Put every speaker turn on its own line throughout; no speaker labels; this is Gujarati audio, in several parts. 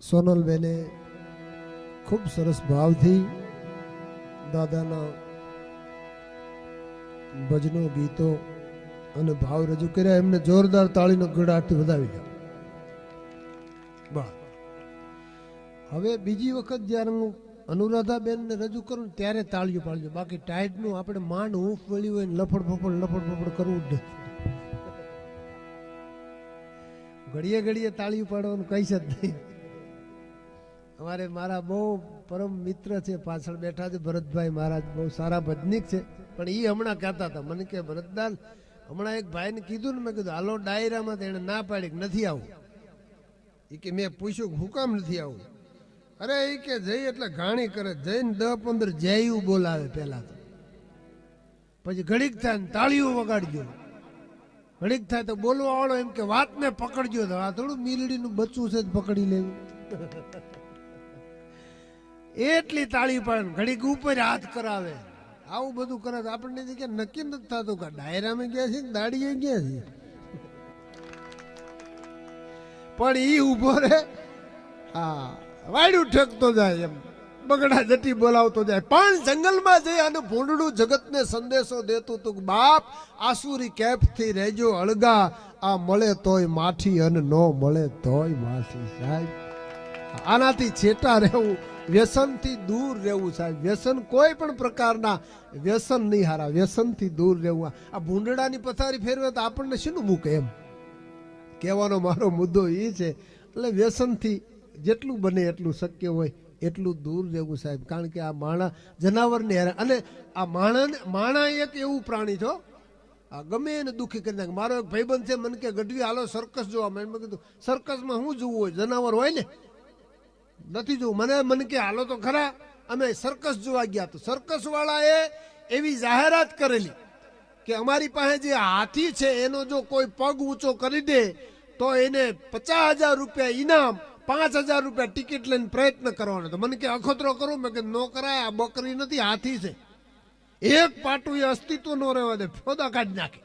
સોનલબેને ખૂબ સરસ ભાવથી દાદાના ભજનો, ગીતો અને ભાવ રજૂ કર્યા. એમને જોરદાર તાળીનો ગડાટથી વધાવી બસ. હવે બીજી વખત જ્યારે હું અનુરાધાબેનને રજૂ કરું ત્યારે તાળીઓ પાડજો. બાકી ટાઈટનું આપણે માંડ ઊંફ મળ્યું હોય લફડ ફફડ લફડ ફફડ કરવું જ ઘડીએ ઘડીએ તાળીઓ પાડવાનું કઈ જ નહીં. અમારે મારા બહુ પરમ મિત્ર છે, પાછળ બેઠા છે ભરતભાઈ મહારાજ, બહુ સારા ભજનિક છે. પણ એ હમણાં કહેતા હતા, મને કે ભરતદાન હમણાં એક ભાઈને કીધું ને, મેં કીધું, હાલો, ડાયરામાં તો એને ના પાડી નથી આવું. એ કે, મેં પૂછ્યું હું કામ નથી આવું? અરે એ કે, જઈ એટલે ઘાણી કરે, જઈને દહ પંદર જયું બોલાવે પહેલાં તો. પછી ઘડીક થાય ને તાળીઓ વગાડજો. ઘડીક થાય તો બોલવા વાળો એમ કે, વાતને પકડજો. તો આ થોડું મીલડીનું બચ્ચું છે પકડી લેવું. એટલી તાળી પાડે ઘડીક ઉપર હાથ કરાવે. આવું બધું કરે આપણને કે નક્કી નથી થતું કે ડાયરામાં ગયા છે દાડીએ ગયા છે. પણ ઈ ઊભો રે હા, વાયડું ઠેકતો જાય એમ. બગડા જટી બોલાવતો જાય. પણ જંગલમાં જઈ અને ભૂંડડું જગતને સંદેશો દેતું તું બાપ, આસુરી કેફથી રહેજો અળગા. આ મળે તોય માઠી અને ન મળે તોય માસી સાહેબ. આનાથી છેટા રહેવું વ્યસનથી દૂર રહેવું સાહેબ. વ્યસન કોઈ પણ પ્રકારના વ્યસન નહીં હારા. વ્યસનથી દૂર રહેવું આ. ભૂંડડાની પથારી ફેરવે તો આપણને શીનું મૂકે એમ? કહેવાનો મારો મુદ્દો એ છે. એટલે વ્યસનથી જેટલું બને એટલું શક્ય હોય એટલું દૂર રહેવું સાહેબ. કારણ કે આ માણા જનાવરને હેરાન અને આ માણા માણા એક એવું પ્રાણી છો આ ગમે એને દુઃખી કરી નાખે. મારો એક ભાઈબંધ છે, મને કે, ગઢવી, હાલો સર્કસ જોવા મેં કીધું સર્કસમાં શું જોવું હોય? જનાવર હોય ને? નથી જોવું. મને મને કે હાલો તો ખરા, અમે સર્કસ જોવા ગયા તો સર્કસ વાળાએ એવી જાહેરાત કરેલી કે અમારી પાસે જે હાથી છે, એનો જો કોઈ પગ ઊંચો કરી દે, તો એને પચાસ હજાર રૂપિયા ઇનામ, પાંચ હજાર રૂપિયા ટિકિટ લઈને પ્રયત્ન કરવાનો તો મને કે અખતરો કરું? મેં કે નો કરાય, આ બકરી નથી, હાથી છે. એક પાટું એ અસ્તિત્વ નો રહેવા દે, ફોદા કાઢી નાખે.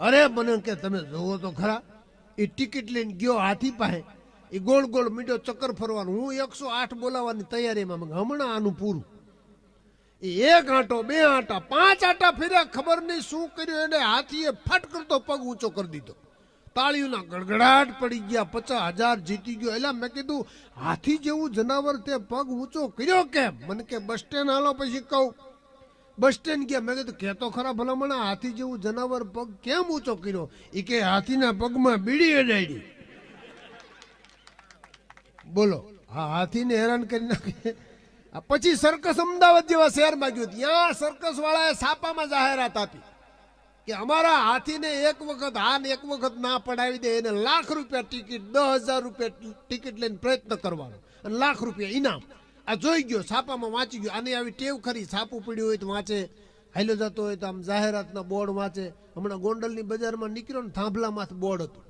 અરે, મને કે, તમે જોવો તો ખરા, એ ટિકિટ લઈને ગયો હાથી પાસે એ ગોળ ગોળ મીંડો ચક્કર ફરવાનું. હું એકસો આઠ બોલાવવાની તૈયારીમાં હમણાં આનું પૂરું. એક આંટો, બે આંટા, પાંચ આંટા ફેર્યા, ખબર નહીં શું કર્યું, એને હાથીએ ફટ કરતો પગ ઊંચો કરી દીધો. તાળીઓના ગડગડાટ પડી ગયા, પચાસ હજાર જીતી ગયો. એટલે મેં કીધું, હાથી જેવું જનાવર તે પગ ઊંચો કર્યો કેમ? મને કે, બસ સ્ટેન્ડ હાલો પછી કહું. બસ સ્ટેન્ડ ગયા, મેં કીધું કહેતો ખરા ભલામણા હાથી જેવું જનાવર પગ કેમ ઊંચો કર્યો? એ કે, હાથીના પગમાં બીડી અડાડી બોલો. હા, હાથીને હેરાન કરી નાખે. પછી સર્કસ અમદાવાદ જેવા શહેરમાં ગયું ત્યાં સર્કસ વાળાએ છાપામાં જાહેરાત આપી કે અમારા હાથીને એક વખત હા ને એક વખત ના પડાવી દે, એને લાખ રૂપિયા ટિકિટ, દસ હજાર રૂપિયા ટિકિટ લઈને પ્રયત્ન કરવાનો અને લાખ રૂપિયા ઇનામ. આ જોઈ ગયો છાપામાં વાંચી ગયો. આની આવી ટેવ ખરી. સાપું પડ્યું હોય તો વાંચે, હાઈલો જતો હોય તો આમ જાહેરાતના બોર્ડ વાંચે. હમણાં ગોંડલની બજારમાં નીકળ્યો ને થાંભલામાંથી બોર્ડ હતું.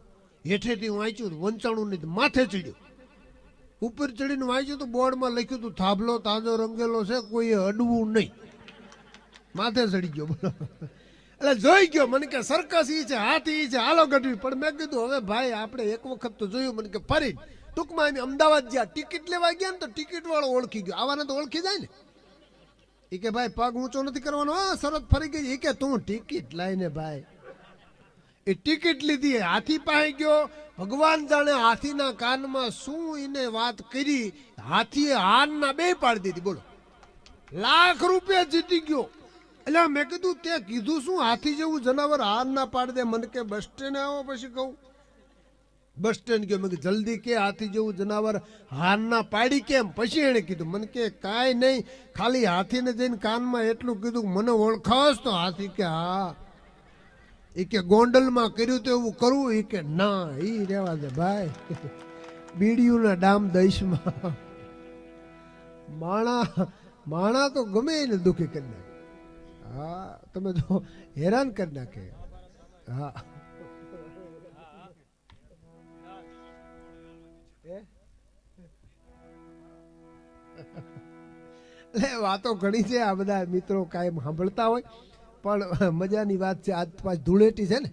હેઠેથી વાંચ્યું વંચાણું નહીં માથે ચડ્યું. ઉપર ચડીને વાંચ્યું તો બોર્ડમાં લખ્યું હતું, થાંભલો તાજો રંગેલો છે, કોઈ અડવું નહીં. માથે ચડી ગયો એટલે જોઈ ગયો, મને કે સરકસ ઈ છે, હાથી ઈ છે, હાલો ગઢવી. પણ મેં કીધું, હવે ભાઈ, આપણે એક વખત તો જોયું. મને કે, ફરી. ટૂંકમાં અમે અમદાવાદ ગયા ટિકિટ લેવા ગયા ને તો ટિકિટ વાળો ઓળખી ગયો. આવાને તો ઓળખી જાય ને. એ કે, ભાઈ, પગ ઊંચો નથી કરવાનો. હા શરત ફરી ગઈ. એ કે, તું ટિકિટ લઈને ભાઈ એ ટિકિટ લીધી, હાથી પાસે ગયો. ભગવાન જાણે હાથીના કાનમાં શું એને વાત કરી, હાથીએ હારના બે પાડી દીધી, બોલો. લાખ રૂપિયા જીતી ગયો. એટલે મેં કીધું, તે કીધું શું? હાથી જેવું જનાવર હાર ના પાડી દે, મને કે બસ સ્ટેન્ડ આવો પછી કહું. બસ સ્ટેન્ડ ગયો, મેં કીધું, જલ્દી કે હાથી જેવું જનાવર હાર ના પાડી કેમ? પછી એણે કીધું, મને કે કાંઈ નહીં, ખાલી હાથીને જઈને કાનમાં એટલું કીધું મને ઓળખાશ તો હાથી કે હા. એ કે ગોંડલમાં કર્યું તો એવું કરવું એ કે ના એ રહેવા દે ભાઈ. બીડીયુના ડામ દઈશમાં. માણા માણા તો ગમે એને દુઃખી કરી નાખે. હા, તમે જો હેરાન કરી નાખે. હા. એટલે વાતો ઘણી છે. આ બધા મિત્રો કાયમ સાંભળતા હોય. પણ મજાની વાત છે. આજ પાછ ધૂળેટી છે ને.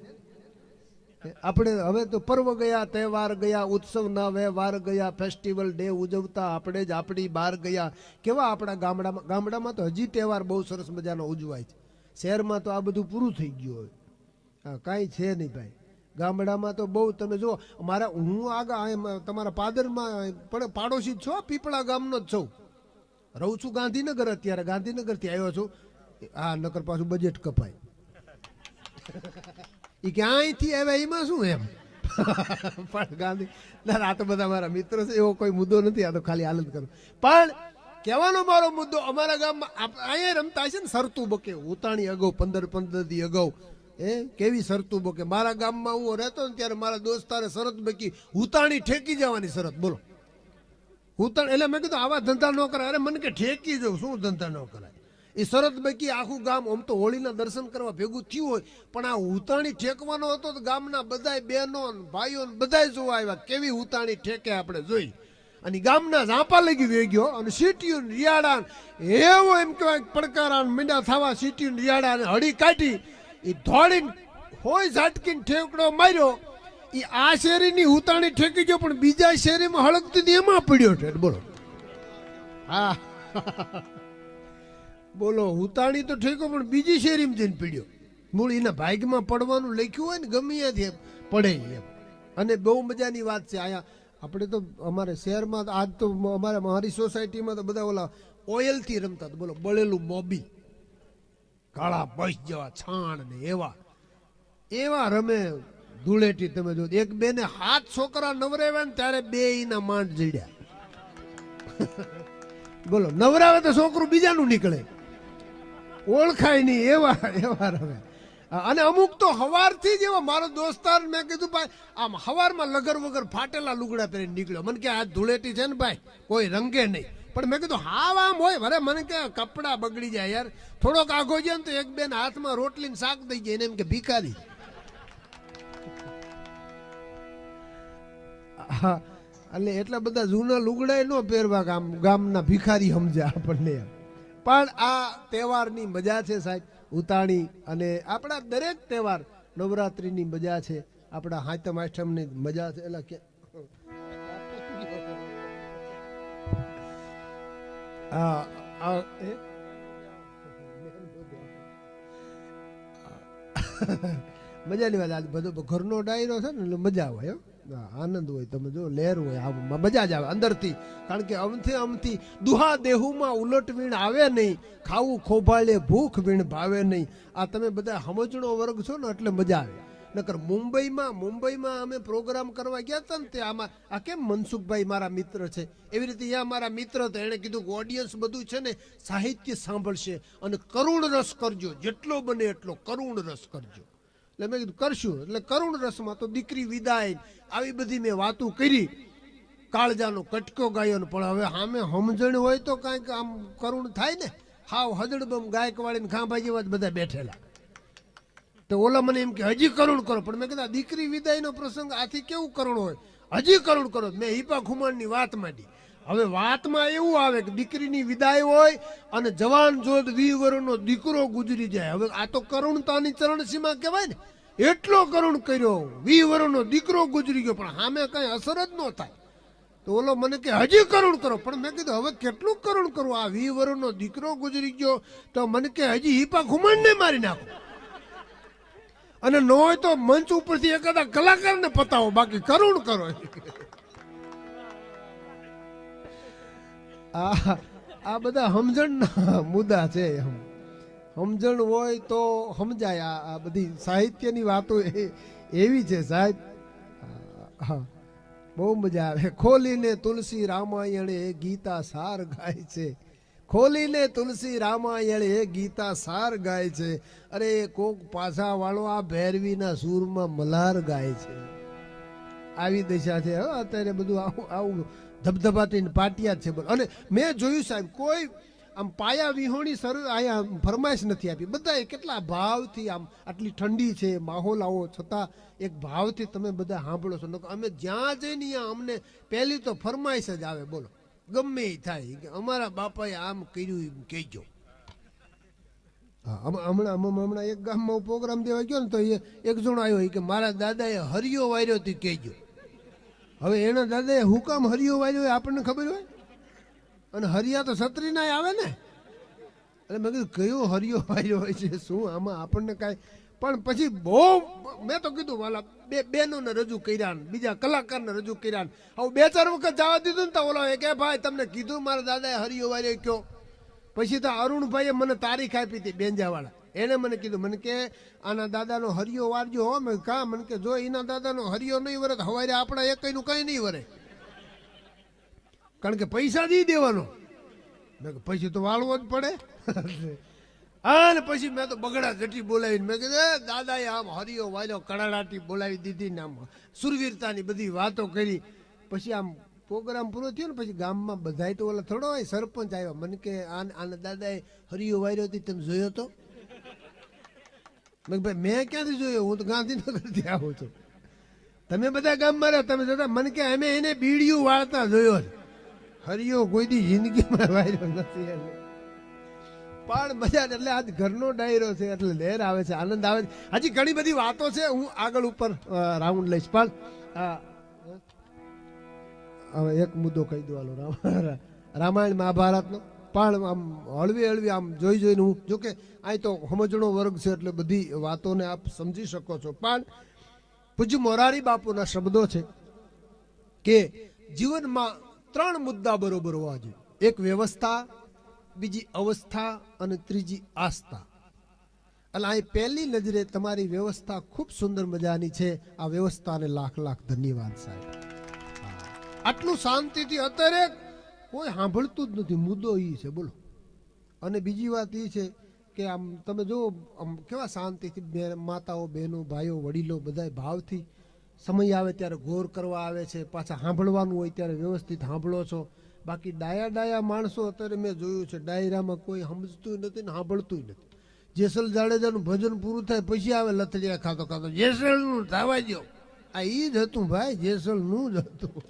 આપણે હવે તો પર્વ ગયા, તહેવાર ગયા, ઉત્સવના વ્યવહાર ગયા ફેસ્ટિવલ ડે ઉજવતા આપણે જ આપણી બહાર ગયા. કેવા આપણા ગામડામાં ગામડામાં તો હજી તહેવાર બહુ સરસ મજાનો ઉજવાય છે. શહેરમાં તો આ બધું પૂરું થઈ ગયું હોય. હા, કાંઈ છે નહીં ભાઈ. ગામડામાં તો બહુ, તમે જુઓ, મારા, હું આગળ તમારા પાદરમાં પણ પાડોશી છો, પીપળા ગામનો જ છું. રહું છું ગાંધીનગર અત્યારે. ગાંધીનગરથી આવ્યો છું. હા, નકર પાછું બજેટ કપાય. એ કે અહીંથી આવ્યા, એમાં શું એમ? પણ ગાંધી, ના આ તો બધા મારા મિત્રો છે, એવો કોઈ મુદ્દો નથી, આ તો ખાલી આનંદ કરું. પણ કહેવાનો મારો મુદ્દો, અમારા ગામમાં અહીંયા રમતા છે ને સરતું બકે, ઉતાણી અગાઉ, પંદર પંદર દી અગાઉ. એ કેવી શરતું બકે? મારા ગામમાં હું રહેતો ને ત્યારે મારા દોસ્તારે શરત બકી, ઉતાણી ઠેકી જવાની શરત, બોલો. ઉતાણ એટલે મેં કીધું, આવા ધંધા ન કરાય. અરે, મને કે ઠેકી જવું, શું ધંધા ન કરાય? એ શરત બકી આખું ગામ આમ તો હોળીના દર્શન કરવા ભેગું થયું હોય. પણ આ ઉતાણી ઠેકવાનો હતો તો ગામના બધાય બહેનો ભાઈઓ બધા જોવા આવ્યા. કેવી ઉતાણી ઠેકે આપણે જોઈ. અને ગામના ઝાંપા લગી વે ગયો અને સીટીયું રિયાડા એવો એમ કહેવાય પડકારા મીંડા થવા સીટીયું રિયાડા ને હળી કાઢી. એ ધોળીને હોય ઝાટકીને ઠેકડો માર્યો. એ આ શેરીની ઉતાણી ઠેકી ગયો પણ બીજા શેરીમાં હળગતી એમાં પડ્યો છે બોલો. હા. બોલો, ઉતાળી તો ઠેકો, પણ બીજી શેરીમાં જઈને પડ્યો. મૂળ એના ભાગ્યમાં પડવાનું લખ્યું હોય ને, ગમે ત્યાંથી પડે એમ. અને બહુ મજાની વાત છે. આયા આપણે તો અમારે શહેરમાં આજ તો અમારે મારી સોસાયટીમાં તો બધા ઓલા ઓઇલથી રમતા હતા. બોલો, બળેલું મોબી કાળા બસ જેવા છાણ ને એવા. એવા રમે ધૂળેટી તમે જો. એક બેને હાથ છોકરા નવરાવ્યા ને ત્યારે બે એના માંડ જડ્યા. બોલો, નવરાવે તો છોકરું બીજાનું નીકળે. ઓળખાય નહીં, એવા એવા રમે અને અમુક તો હવારથી જ એવા, મારો દોસ્તાર મેં કીધું, ભાઈ, આમ હવારમાં લગર વગર ફાટેલા લુગડા પહેરીને નીકળ્યો. મને કે, આ ધૂળેટી છે ને ભાઈ, કોઈ રંગે નહીં. પણ મેં કીધું, હાવ આમ હોય ભરે મને કે કપડાં બગડી જાય યાર. થોડોક આઘો જાય ને તો એક બેન હાથમાં રોટલી ને શાક દઈ જાય એમ કે, ભિખારી. હા, એટલે એટલા બધા જૂના લુગડા ન પહેરવા ગામ ગામના ભિખારી સમજ્યા આપણને. પણ આ તહેવારની મજા છે સાહેબ, ઉતાણી અને આપણા દરેક તહેવાર નવરાત્રિની મજા છે, આપણા હાતમ આઠમની મજા છે એટલે કે? મજાની વાત બધો ઘરનો ડાયરો છે ને, એટલે મજા આવે હો. આનંદ હોય, તમે જો, લહેર હોય આમાં મજા જ આવે, અંદરથી. કારણ કે અમથી અમથી દુહા દેહુમાં ઉલટ વીણ આવે નહીં, ખાવું ખોભાળે ભૂખ વીણ ભાવે નહીં. આ તમે બધા સમજણો વર્ગ છો ને, એટલે મજા આવે. નકર મુંબઈમાં મુંબઈમાં અમે પ્રોગ્રામ કરવા ગયા હતા ને, તે આમાં, આ કેમ મનસુખભાઈ મારા મિત્ર છે? એવી રીતે અહીંયા મારા મિત્ર હતા, એણે કીધું કે ઓડિયન્સ બધું છે ને, સાહિત્ય સાંભળશે અને કરુણ રસ કરજો, જેટલો બને એટલો કરુણ રસ કરજો. એટલે મેં કીધું, કરશું. એટલે કરુણ રસમાં તો દીકરી વિદાય. આવી બધી મેં વાતો કરી. કાળજાનો કટકો ગાયો પણ હવે સામે સમજણ હોય તો કાંઈક આમ કરુણ થાય ને. હાવ હદડબમ ગાયકવાડીને ખાંભા જેવા જ બધા બેઠેલા. તો ઓલા મને એમ કે, હજી કરુણ કરો. પણ મેં કીધા દીકરી વિદાયનો પ્રસંગ આથી કેવું કરુણ હોય? હજી કરુણ કરો. મેં હિપા ખુમાણની વાત માંડી. હવે વાતમાં એવું આવે કે દીકરીની વિદાય હોય અને જવાન જોત વી દીકરો ગુજરી જાય. હવે આ તો કરુણતાની ચરણસીમા કહેવાય ને. એટલો કરુણ કર્યો વી દીકરો ગુજરી ગયો, પણ સામે કઈ અસર જ ન થાય. તો ઓલો મને કે, હજી કરુણ કરો. પણ મેં કીધું, હવે કેટલું કરુણ કરવું આ વી વર્ષનો દીકરો ગુજરી ગયો. તો મને કે, હજી હિપા ખુમાણને મારી નાખો. અને ન હોય તો મંચ ઉપરથી એકાદા કલાકારને પતાવો, બાકી કરુણ કરો. આ આ બધા સમજણના મુદ્દા છે એમ. સમજણ હોય તો સમજાય. આ બધી સાહિત્યની વાતો એવી છે સાહેબ. હા બહુ મજા આવે. ખોલીને તુલસી રામાયણે ગીતા સાર ગાય છે. ખોલીને તુલસી રામાયણ ગીતા સાર ગાય છે. અરે, કોક પાછા વાળો આ ભૈરવીના સૂરમાં મલાર ગાય છે. આવી દશા છે. અત્યારે બધું આવું આવું ધબધબાટી પાટિયા છે. અને મેં જોયું સાહેબ, કોઈ આમ પાયા વિહોણી સર અહીંયા ફરમાઈશ નથી આપી. બધાએ કેટલા ભાવથી આમ આટલી ઠંડી છે, માહોલ આવો છતાં એક ભાવથી તમે બધા સાંભળો છો. અમે જ્યાં જઈને અમને પહેલી તો ફરમાઈશ જ આવે, બોલો. ગમે એ થાય. કે અમારા બાપાએ આમ કર્યું એમ કહેજો. હા હમણાં હમ- હમણાં એક ગામમાં પ્રોગ્રામ દેવા ગયો ને તો એ એક જણ આવ્યો. કે મારા દાદાએ હરિયો વાર્યો તે કહેજો. હવે એના દાદાએ હુકમ કામ હરિયો વાર્યો એ આપણને ખબર હોય? અને હરિયા તો છત્રીના આવે ને? એટલે મેં કીધું, કયો હરિયો વાર્યો હોય છે? શું આમાં આપણને કાંઈ? પણ પછી બહુ મેં તો કીધું, વાલા, બે બહેનોને રજૂ કર્યા બીજા કલાકારને રજૂ કર્યા હવે બે ચાર વખત જવા દીધું ને તો ઓલો એ કે, ભાઈ, તમને કીધું મારા દાદાએ હરિયો વાર્યો કયો? પછી તો અરુણભાઈએ મને તારીખ આપી હતી બેંજાવાળા. એને મને કીધું, મને કે આના દાદાનો હરિયો વારજો હો. મેં કા મને કે, જો એના દાદાનો હરિયો નહીં વરે, તો હવારે આપણા એકઈનું કંઈ નહીં વરે. કારણ કે પૈસા નહીં દેવાનો. મેં પછી તો વાળવો જ પડે. અને પછી મેં તો બગડા જટી બોલાવીને મેં કીધું દાદાએ આમ હરિયો વાર્યો કડાડાટી બોલાવી દીધી ને આમ સુરવીરતાની બધી વાતો કરી. પછી આમ પ્રોગ્રામ પૂરો થયો ને, પછી ગામમાં બધાય તો ઓલા થોડો હોય, સરપંચ આવ્યા. મને કે, આન દાદાએ હરિયો વાર્યો હતી તમે જોયો તો? મેં ભાઈ, મેં ક્યાંથી જોયું? હું તો ગાંધીનગરથી આવું છું. તમે બધા ગામમાં રહ્યો તમે જતા, મને કે અમે એને બીડિયું વાળતા જોયો છે. હરિયો કોઈ દી જિંદગીમાં વાયરો નથી પણ મજા એટલે આજ ઘરનો ડાયરો છે, એટલે લહેર આવે છે, આનંદ આવે છે. હજી ઘણી બધી વાતો છે, હું આગળ ઉપર રાઉન્ડ લઈશ. પણ હવે એક મુદ્દો કહી દો હાલો, રામ- રામાયણ મહાભારતનો પણ આમ હળવી હળવી આમ જોઈ જોઈને હું જોકે અહીં તો સમજણો વર્ગ છે એટલે બધી વાતોને આપ સમજી શકો છો. પણ પૂજ્ય મોરારી બાપુના શબ્દો છે કે જીવનમાં ત્રણ મુદ્દા બરોબર હોવા જોઈએ. એક વ્યવસ્થા, બીજી અવસ્થા અને ત્રીજી આસ્થા. એટલે અહીં પહેલી નજરે તમારી વ્યવસ્થા ખૂબ સુંદર મજાની છે. આ વ્યવસ્થાને લાખ લાખ ધન્યવાદ સાહેબ. આટલું શાંતિથી અત્યારે કોઈ સાંભળતું જ નથી, મુદ્દો એ છે, બોલો. અને બીજી વાત એ છે કે આમ તમે જો આમ કેવા શાંતિથી માતાઓ, બહેનો, ભાઈઓ, વડીલો બધા ભાવથી સમય આવે ત્યારે ગોર કરવા આવે છે, પાછા સાંભળવાનું હોય ત્યારે વ્યવસ્થિત સાંભળો છો. બાકી ડાયા ડાયા માણસો અત્યારે મેં જોયું છે, ડાયરામાં કોઈ સમજતું નથી ને સાંભળતું નથી. જેસલ જાડેજાનું ભજન પૂરું થાય પછી આવે લથડિયા ખાતો ખાતો, જેસલનું થવા દો આ એ જ હતું ભાઈ, જેસલનું જ હતું.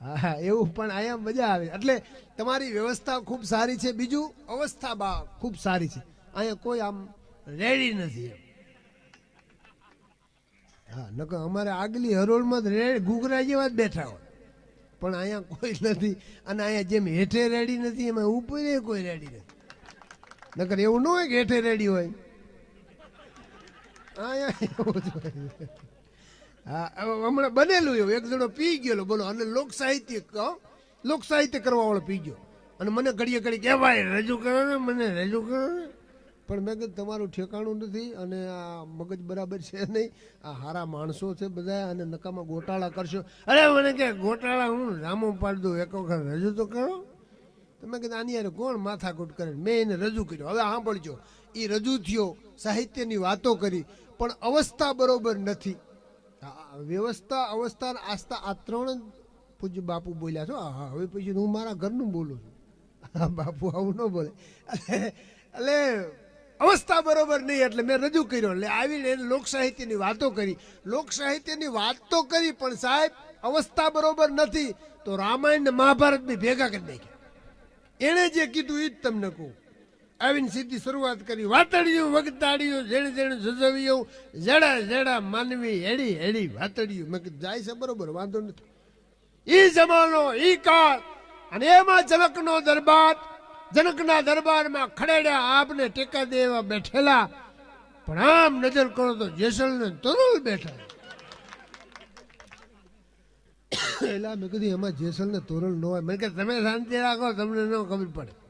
હા, એવું પણ અહીંયા મજા આવે. એટલે તમારી વ્યવસ્થા ખૂબ સારી છે. બીજું અવસ્થા બા ખૂબ સારી છે. અહીંયા કોઈ આમ રેડી નથી હા, નકર અમારે આગલી હરોળમાં જ રે ઘૂઘરા જેવા જ બેઠા હોય. પણ અહીંયા કોઈ નથી. અને અહીંયા જેમ હેઠે રેડી નથી, એમાં ઉપર કોઈ રેડી નથી. નકર એવું ન હોય કે હેઠે રેડી હોય. અહીંયા એવું જ હોય. હા હમણાં બનેલું એવું. એક જણો પી ગયેલો. બોલો, અને લોક સાહિત્ય લોક સાહિત્ય કરવા વાળો પી ગયો. અને મને ઘડીએ ઘડી કહેવાય રજૂ કરો ને, મને રજૂ કરો ને. પણ મેં કીધું, તમારું ઠેકાણું નથી અને આ મગજ બરાબર છે નહીં. આ હારા માણસો છે બધા અને નકામાં ગોટાળા કરશો. અરે, મને કે, ગોટાળા હું રામો પાડી દઉં, એક વખત રજૂ તો કરો. તમે કીધું, આની યાર કોણ માથાકૂટ કરે? મેં એને રજૂ કર્યો. હવે સાંભળજો એ રજૂ થયો, સાહિત્યની વાતો કરી, પણ અવસ્થા બરોબર નથી. વ્યવસ્થા અવસ્થા અને આસ્થા આ ત્રણ પૂજ્ય બાપુ બોલ્યા છો? હા હવે પછી હું મારા ઘરનું બોલું છું. બાપુ આવું ન બોલે. એટલે અવસ્થા બરોબર નહીં, એટલે મેં રજૂ કર્યો. એટલે આવીને લોક સાહિત્યની વાતો કરી. લોક સાહિત્યની વાત તો કરી, પણ સાહેબ, અવસ્થા બરોબર નથી. તો રામાયણ ને મહાભારત બી ભેગા કરી નાખ્યા. એણે જે કીધું એ જ તમને કહું. આવીને સીધી શરૂઆત કરી. વાતડિયું, વગતાડિયું જેણે જેણે જજવ્યું જેડા જેડા માનવી હેડી હેડી વાતડિયું. મેં જાય છે, બરોબર, વાંધો નથી. ઈ જમાનો, ઈ કાળ. અને એમાં જનકનો દરબાર, જનકના દરબારમાં ખડેડ્યા આપને ટેકા દેવા બેઠેલા. પણ આમ નજર કરો તો જેસલ ને તરુલ બેઠા. એટલે મેં કીધું, એમાં જેસલ ને તોરલ ન હોય. મેં કે તમે શાંતિ રાખો, તમને ન ખબર પડે.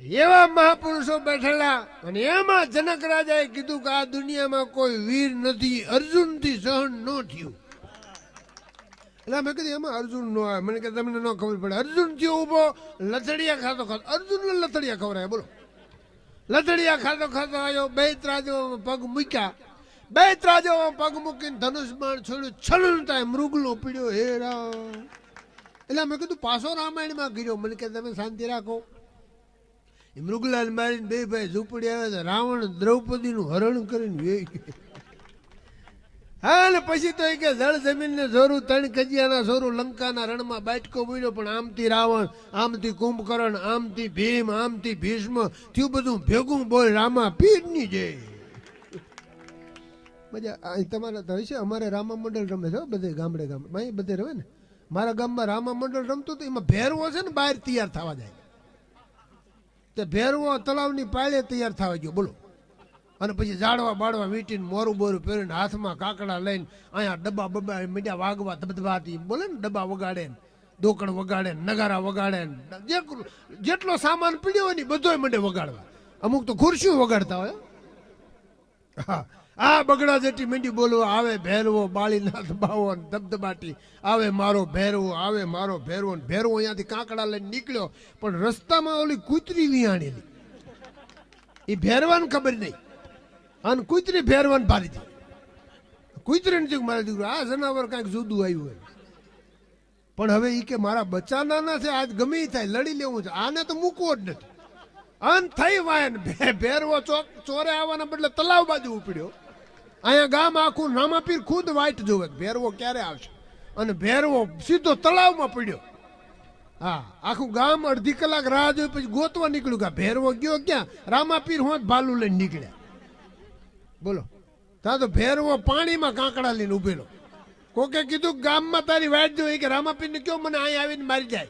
એવા મહાપુરુષો બેઠેલા અને એમાં જનક રાજાએ કીધું કે આ દુનિયામાં કોઈ વીર નથી, અર્જુનથી સહન ન થયું. એટલે મેં કીધું, એમાં અર્જુન નો આવે. મને કે, તમને ન ખબર પડે. અર્જુન થયો ઊભો લથડિયા ખાતો ખાતો. અર્જુન ને લથડિયા ખવડાય, બોલો. લથડિયા ખાતો ખાતો આવ્યો બે ત્રાજો પગ મૂક્યા. બે ત્રાજો પગ મૂકીને ધનુષ બાણ છોડ્યું. છલન થાય મૃગલો પીડ્યો હે રામ એટલે મેં કીધું, પાછો રામાયણમાં ગીર્યો મને કે, તમે શાંતિ રાખો. મૃગલાલ મારીને બે ભાઈ ઝૂંપડી આવે તો રાવણ દ્રૌપદીનું હરણ કરીને ગયો હા, ને પછી તો એ કે જળ જમીન ને જોરું તણ કજિયાના જોરું, લંકાના રણમાં બાટકો બોલ્યો પણ આમથી રાવણ, આમથી કુંભકર્ણ, આમથી ભીમ, આમથી ભીષ્મ, થયું બધું ભેગું બોલ, રામા પીરની જય. મજા તમારા તો હશે, અમારે રામા મંડળ રમે છે બધે ગામડે ગામડે. બધે રમે ને. મારા ગામમાં રામા મંડળ રમતું તો એમાં ભેરવો છે ને બહાર તૈયાર થવા જાય. તે ભેરવો તળાવની પાળે તૈયાર થવા ગયો. બોલો. અને પછી ઝાડવા બાળવા વીંટીને મોરું બોરું પહેરીને હાથમાં કાકડા લઈને અહીંયા ડબ્બા બબ્બા મીડિયા વાગવા ધબધબાતી બોલે ને ડબ્બા વગાડે ને દોકડ વગાડે ને નગારા વગાડે ને જે જેટલો સામાન પીડ્યો હોય ને બધોય મંડે વગાડવા. અમુક તો ખુરશીઓ વગાડતા હોય. હા. આ બગડા જેટી મીંડી બોલવા આવે ભેરવો, બાળીનાથ બાવો ને ધબધબાટી. આવે મારો ભેરવો, આવે મારો ભેરવો. ભેરવો અહીંયાથી કાંકડા લઈને નીકળ્યો, પણ રસ્તામાં ઓલી કૂતરી વિહાણેલી. એ ભેરવાને ખબર નહીં. અને કૂતરી ભેરવાને ભારી હતી કૂતરીને થયું મારા દીકરો, આ જનાવર કાંઈક જુદું આવ્યું હોય પણ હવે એ કે, મારા બચ્ચા નાના છે, આજ ગમે થાય, લડી લેવું છે. આને તો મૂકવો જ નથી. અન થઈ વાયન ભેરવો ચોરે આવવાના બદલે તલાવ બાજુ ઉપડ્યો. અહીંયા ગામ આખું રામાપીર ખુદ વાઈટ જોવે ભેરવો ક્યારે આવશે? અને ભેરવો સીધો તળાવમાં પડ્યો. હા, આખું ગામ અડધી કલાક રાહ જોઈ પછી ગોતવા નીકળ્યું કે ભેરવો ગયો ક્યાં? રામાપીર હોત ભાલું લઈને નીકળ્યા. બોલો, તા તો ભેરવો પાણીમાં કાંકડા લઈને ઉભેલો. કોકે કીધું ગામમાં તારી વાઈટ જોઈ કે રામાપીરને કયો મને અહીં આવીને મારી જાય.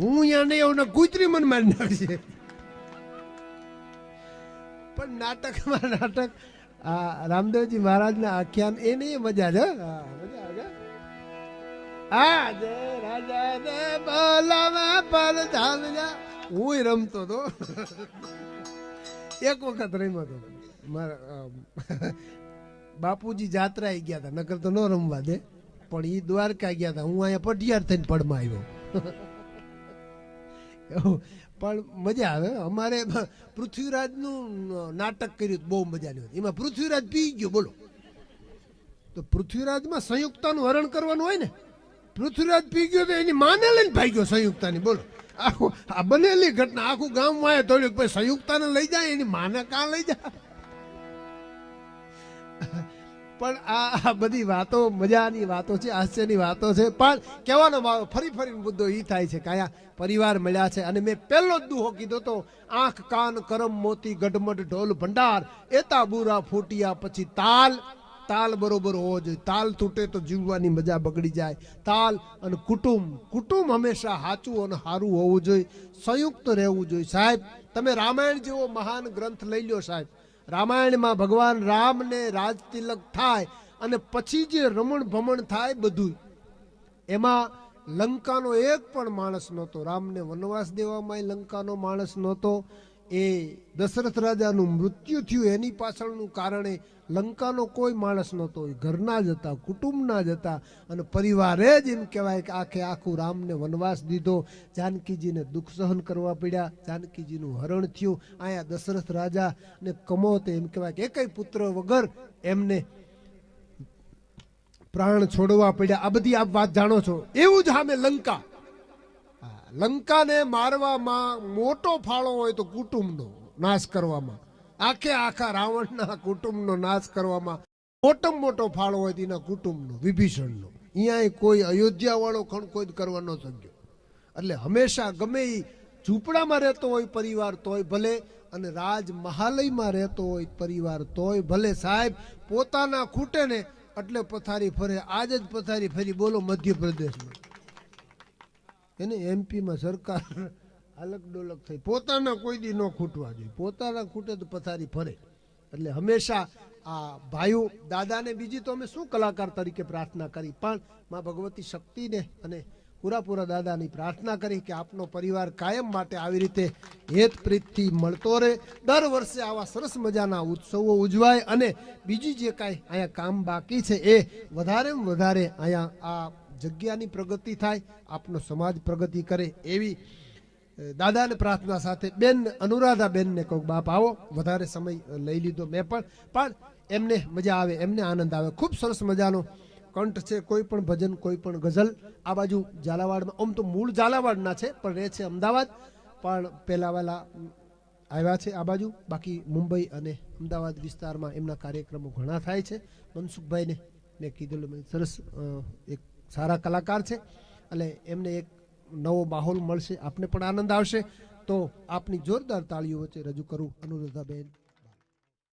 હું અહીંયા નહીં એવું કૂતરી મને મારી નાખશે. પણ નાટકમાં નાટક આ રામદેવજી મહારાજના આખ્યાન એ મજા છે હા, રમતો તો. એક વખત રમ્યો હતો મારા બાપુજી જાત્રા આવી ગયા હતા નકર તો ન રમવા દે. પણ એ દ્વારકા ગયા હતા હું અહીંયા પટિયાર થઈને પડમાં આવ્યો. પણ મજા આવે. અમારે પૃથ્વીરાજનું નાટક કર્યું બહુ મજાનું એમાં પૃથ્વીરાજ પી ગયો, બોલો. તો પૃથ્વીરાજમાં સંયુક્તાનું હરણ કરવાનું હોય ને, પૃથ્વીરાજ પી ગયો તો એની માને લઈને ભાગ્યો સંયુક્તાની, બોલો. આ બનેલી ઘટના આખું ગામ વાય તોડ્યું, પછી સંયુક્તાને લઈ જાય, એની માને કાં લઈ જાય? પણ આ બધી વાતો, મજાની વાતો છે, હાસ્યની વાતો છે. પણ કહેવાનો ભાવ ફરી ફરી મુદ્દો એ થાય છે કાયા પરિવાર મળ્યા છે. અને મેં પહેલો જ દુહો કીધો તો, આંખ, કાન, કરમ, મોતી, ગઢમઢ, ઢોલ, ભંડાર, એતા, બુરા, ફૂટિયા, પછી તાલ. તાલ બરોબર હોવો જોઈએ. તાલ તૂટે તો જીવવાની મજા બગડી જાય. તાલ અને કુટુંબ. કુટુંબ હંમેશા સાચું અને સારું હોવું જોઈએ. સંયુક્ત રહેવું જોઈએ. સાહેબ, તમે રામાયણ જેવો મહાન ગ્રંથ લઈ લ્યો સાહેબ. રામાયણમાં ભગવાન રામને રાજતિલક થાય અને પછી જે રમણ ભમણ થાય બધું. એમાં લંકાનો એક પણ માણસ નહોતો. રામને વનવાસ દેવામાં લંકાનો માણસ નહોતો. એ દશરથ રાજાનું મૃત્યુ થયું એની પાછળનું કારણે લંકાનો કોઈ માણસ નહોતો ઘરના જ હતા, કુટુંબના જ હતા અને પરિવારે જ એમ કહેવાય કે આખે આખું રામને વનવાસ દીધો. જાનકીજીને દુઃખ સહન કરવા પડ્યા, જાનકીજીનું હરણ થયું. અહીંયા દશરથ રાજા ને કમોતે એમ કહેવાય કે એકય પુત્ર વગર એમને પ્રાણ છોડવા પડ્યા. આ બધી આપ વાત જાણો છો. એવું જ સામે લંકા લંકાને મારવામાં મોટો ફાળો હોય તો કુટુંબનો નાશ કરવામાં. આખે આખા રાવણના કુટુંબનો નાશ કરવામાં. મોટો મોટો ફાળો હોય તેના કુટુંબનો, વિભીષણનો. અહીંયા કોઈ અયોધ્યાવાળો ખણ કોઈ કરવા ન શક્યો. એટલે હંમેશા ગમે એ ઝૂંપડામાં રહેતો હોય પરિવાર તોય ભલે અને રાજ મહાલયમાં રહેતો હોય પરિવાર તોય ભલે. સાહેબ, પોતાના ખૂટે ને એટલે પથારી ફરે, આજ જ પથારી ફરી બોલો મધ્યપ્રદેશમાં. એને એમપીમાં સરકાર અલગ ડોલક થઈ. પોતાના કોઈ દી ન ખૂટવા જોઈએ. પોતાના ખૂટે તો પથારી ફરે. એટલે હંમેશા આ ભાઈઓ, દાદાને બીજી તો અમે શું કલાકાર તરીકે પ્રાર્થના કરી? પણ માં ભગવતી શક્તિને અને પૂરાપૂરા દાદાની પ્રાર્થના કરી કે આપનો પરિવાર કાયમ માટે આવી રીતે હેત પ્રીતથી મળતો રહે. દર વર્ષે આવા સરસ મજાના ઉત્સવો ઉજવાય અને બીજી જે કાંઈ અહીંયા કામ બાકી છે એ વધારેમાં વધારે અહીંયા આ જગ્યાની પ્રગતિ થાય, આપનો સમાજ પ્રગતિ કરે એવી દાદાને પ્રાર્થના સાથે બેન અનુરાધા બેનને કહું બાપ આવો, વધારે સમય લઈ લીધો મેં પણ પણ એમને મજા આવે, એમને આનંદ આવે. ખૂબ સરસ મજાનો કંઠ છે, કોઈ પણ ભજન, કોઈ પણ ગઝલ. આ બાજુ ઝાલાવાડમાં, આમ તો મૂળ ઝાલાવાડના છે, પણ રહે છે અમદાવાદ. પણ પહેલા વહેલા આવ્યા છે આ બાજુ. બાકી મુંબઈ અને અમદાવાદ વિસ્તારમાં એમના કાર્યક્રમો ઘણા થાય છે. મનસુખભાઈને મેં કીધેલું, સરસ એક સારા કલાકાર છે. એટલે એમને એક નવો માહોલ મળશે. આપને પણ આનંદ આવશે. તો આપની જોરદાર તાળીઓ વચ્ચે રજૂ કરું અનુરાધાબેન.